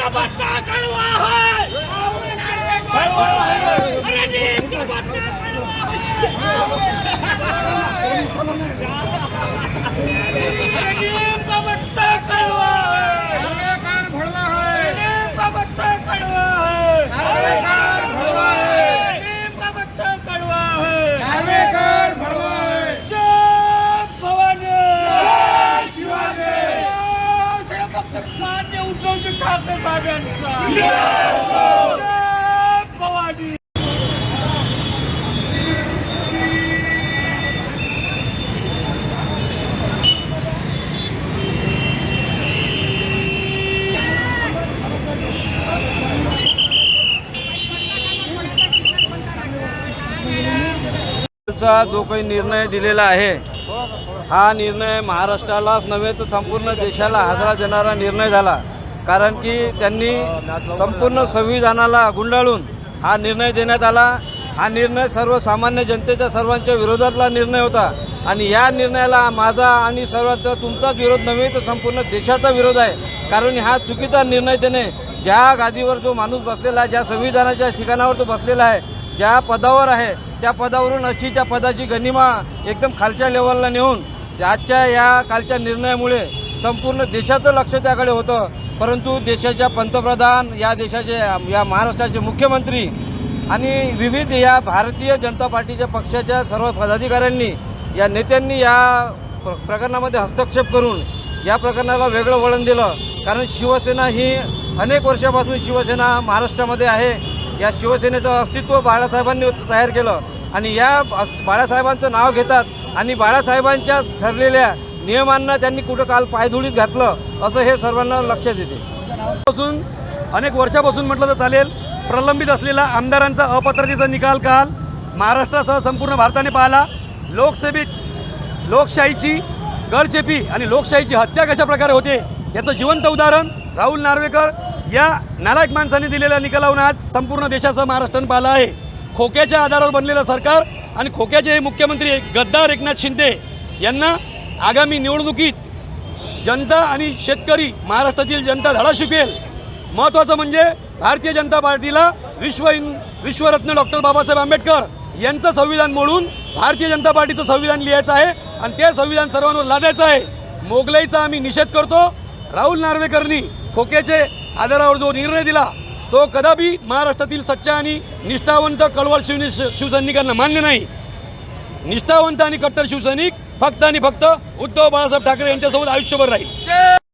उद्धवजी जो काही निर्णय दिलेला आहे हा निर्णय महाराष्ट्रालाच नव्हे तर संपूर्ण देशाला हजरा देणारा निर्णय झाला. कारण की त्यांनी संपूर्ण संविधानाला गुंडाळून हा निर्णय देण्यात आला. हा निर्णय सर्वसामान्य जनतेच्या सर्वांच्या विरोधातला निर्णय होता. आणि या निर्णयाला माझा आणि सर्वांचा तुमचाच विरोध नव्हे तर संपूर्ण देशाचा विरोध आहे. कारण हा चुकीचा निर्णय देणे ज्या गादीवर जो माणूस बसलेला आहे ज्या संविधानाच्या ठिकाणावर तो बसलेला आहे ज्या पदावर आहे त्या पदावरून अशी त्या पदाची गनिमा एकदम खालच्या लेवलला नेऊन आजच्या या कालच्या निर्णयामुळे संपूर्ण देशाचं लक्ष त्याकडे होतं. परंतु देशाच्या पंतप्रधान या देशाचे या महाराष्ट्राचे मुख्यमंत्री आणि विविध या भारतीय जनता पार्टीच्या पक्षाच्या सर्व पदाधिकाऱ्यांनी या नेत्यांनी या प्रकरणामध्ये हस्तक्षेप करून या प्रकरणाला वेगळं वळण दिलं. कारण शिवसेना ही अनेक वर्षापासून शिवसेना महाराष्ट्रामध्ये आहे. या शिवसेनेचं अस्तित्व बाळासाहेबांनी तयार केलं. आणि या बाळासाहेबांचं नाव घेतात आणि बाळासाहेबांच्या ठरलेल्या नियमांना त्यांनी कुठं काल पायधुळीत घातलं असं हे सर्वांना लक्षात येते. पासून अनेक वर्षापासून म्हटलं तर चालेल प्रलंबित असलेला आमदारांचा अपात्रतेचा निकाल काल महाराष्ट्रासह संपूर्ण भारताने पाहिला. लोकसेवेत लोकशाहीची गडचेपी आणि लोकशाहीची हत्या कशा प्रकारे होते याचं जिवंत उदाहरण राहुल नार्वेकर या नालायक माणसाने दिलेल्या निकालावून आज संपूर्ण देशासह महाराष्ट्रानं पाहिलं आहे. खोक्याच्या आधारावर बनलेलं सरकार आणि खोक्याचे हे मुख्यमंत्री गद्दार एकनाथ शिंदे यांना आगामी निवडणुकीत जनता आणि शेतकरी महाराष्ट्रातील जनता धडा शिकेल महत्त्वाचं म्हणजे भारतीय जनता पार्टीला विश्व इन विश्वरत्न डॉक्टर बाबासाहेब आंबेडकर यांचं संविधान मोडून भारतीय जनता पार्टीचं संविधान लिहायचं आहे आणि ते संविधान सर्वांवर लादायचं आहे. मोगलाईचा आम्ही निषेध करतो. राहुल नार्वेकरनी खोक्याचे आधारावर जो निर्णय दिला तो कदापि महाराष्ट्रातील सच्चा आणि निष्ठावंत कळवळ शिवने शिवसैनिकांना मान्य नाही. निष्ठावंत आणि कट्टर शिवसैनिक फक्त आणि फक्त उद्धव बाळासाहेब ठाकरे यांच्यासोबत आयुष्यभर राहील.